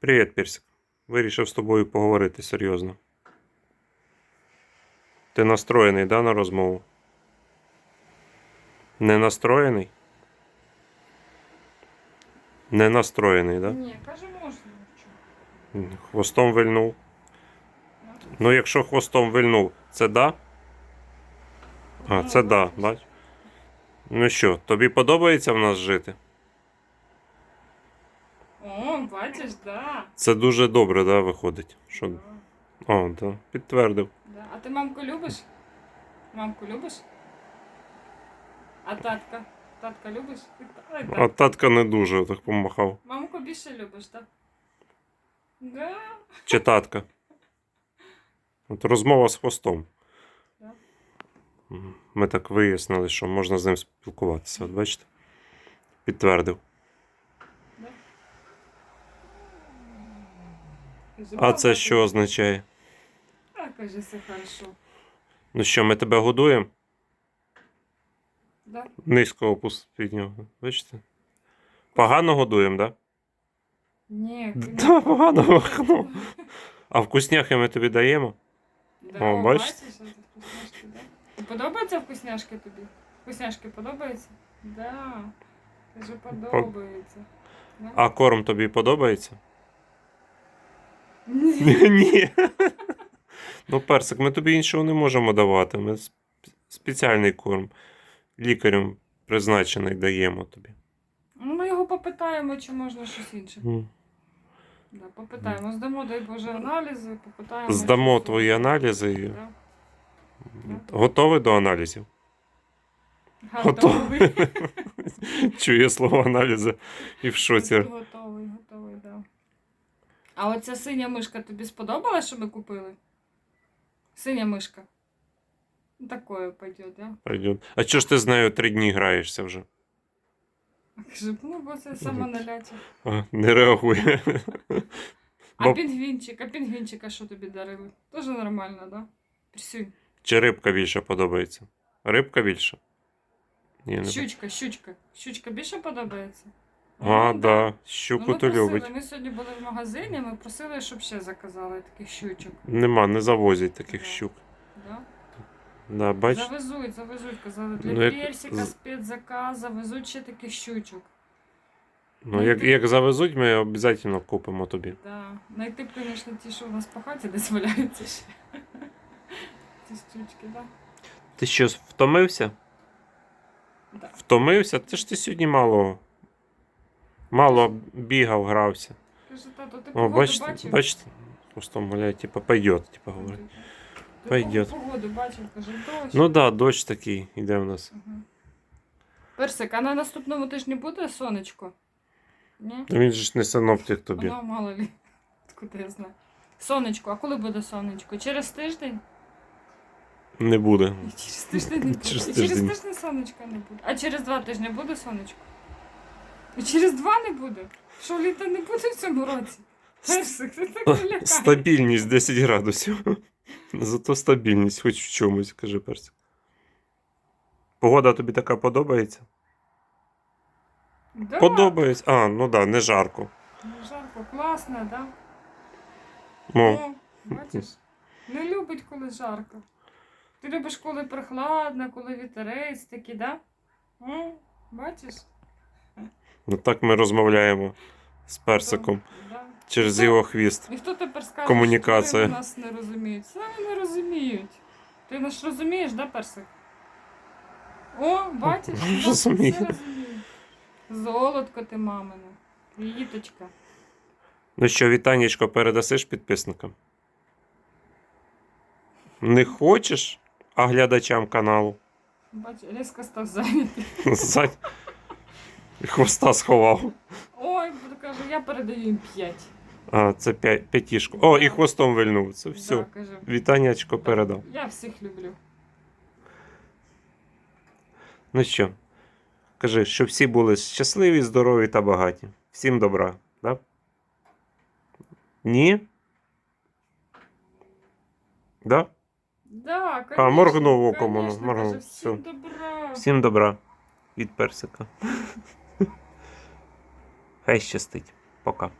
Привіт, Персик. Вирішив з тобою поговорити серйозно. Ти настроєний, да, на розмову? Не настроєний? Не настроєний, да? Ні, каже, можна. Хвостом вильнув. Ну, якщо хвостом вильнув, це да? А, Ну, це да, бач? Ну що, тобі подобається в нас жити? О, бачиш, да. Це дуже добре, да, виходить. Що... Да, О, да, підтвердив. да. А ти мамку любиш? Мамку любиш? А татка? Татка любиш? Ой, А так. татка не дуже так помахав. Мамку більше любиш, так? Да. Чи татка? От розмова з хвостом. Да. Ми так вияснили, що можна з ним спілкуватися. От бачите? Підтвердив. А це що означає? А, каже, все хорошо. Ну що, ми тебе годуємо? Да? Низько опуск від нього. Бачите? Погано годуємо, так? Ні, Да? конечно. Да, погано. Ну. А вкусняхи ми тобі даємо? Да, О, о, бачиш? вкусняшки, да? Подобаються вкусняшки тобі? Вкусняшки подобаються? Да. Каже, подобається. Да? А корм тобі подобається? Ні. Ні. Ну, персик, ми тобі іншого не можемо давати. Ми спеціальний корм лікарем призначений даємо тобі. Ну, Ми його попитаємо, чи можна щось інше. М. Да, попитаємо. Здамо, дай Боже, аналізи, попитаємо. Здамо чи- твої аналізи. і Да. Готовий до аналізів? Готовий. Чує слово аналізи і в шоці. Готовий, готовий. А оця синя мишка тобі сподобалась, що ми купили? Синя мишка. Ну, Такое пойдет, да? Пойдет. А чого ж ти з нею три дні граєшся вже? Каже, ну, бо це сама наляця. А, не реагує. А Бо- пінгвінчик, а пінгвінчика що тобі дарили? Тоже нормально, да? Присюнь. Чи рибка більше подобається? Рибка більше? Ні, не Щучка, щучка. Щучка більше подобається? А, Ну, да. Ну, Щуку ми то просили, любить. Ми сьогодні були в магазині, ми просили, щоб ще заказали таких щучок. Нема, не завозять таких Да. щук. Да? Да, бач, Завезуть, завезуть, казали, для Ну, як персика спецзаказ, завезуть ще таких щучок. ну, як, як завезуть, ми обов'язково купимо тобі. Да. Найти б, звісно, ті, що у нас по хаті десь валяються ще. Ці щучки, да? Ти що, втомився? Да. Втомився? Ти ж ти сьогодні мало. Мало бігав, грався. Каже, тато, ти О, погоду бачите, бачив? бачите? Просто гуляє, типа, пойдет, типа говорить. Ти Пойдет. Погоду бачив, каже, дощ. Ну да, дощ такий іде в нас. Ага. Персик, а на наступному тижні буде сонечко? Ні? Та Він же ж не синоптик тобі. Воно мало лі. Откуда я знаю. Сонечко, а коли буде сонечко? Через тиждень? Не буде. І через тиждень не буде. Через І через тиждень. тиждень сонечка не буде. А через два тижні буде сонечко? І через два не буде? Що літа не буде в цьому році? Персик, ти так лякаєш. Стабільність 10 градусів. Зато стабільність, хоч в чомусь, каже персик. Погода тобі така подобається? Да. Подобається. А, ну да, не жарко. Ну, Жарко, класно, да? Ну, О, бачиш? Не любить, коли жарко. Ти любиш, коли прохладно, коли вітерець такий, да? Бачиш? Ну так ми розмовляємо з персиком Да. через Ну, його хвіст. Ніхто тепер скаже, Комунікація. що вони нас не розуміють. Самі не розуміють. Ти нас розумієш, да, персик? О, бачиш? Да, Розумію. все розумію. Золотко ти мамине. Квіточка. Ну що, вітанечко передасиш підписникам? Не хочеш? А глядачам каналу? Бач, різко став зайнятий. Зай- Хвоста сховав. Ой, кажу, я передаю їм п'ять. А, це п'я- п'ятішку. О, і хвостом вильнув. Це все. Да, кажу. Вітанечко передав. Я всіх люблю. Ну що, кажи, щоб всі були щасливі, здорові та багаті. Всім добра, да? Ні? Да? Да, конечно, А, моргнув оком, воно, конечно, моргнув. каже, Всім добра. Всім добра від персика. Хай щастить. Пока.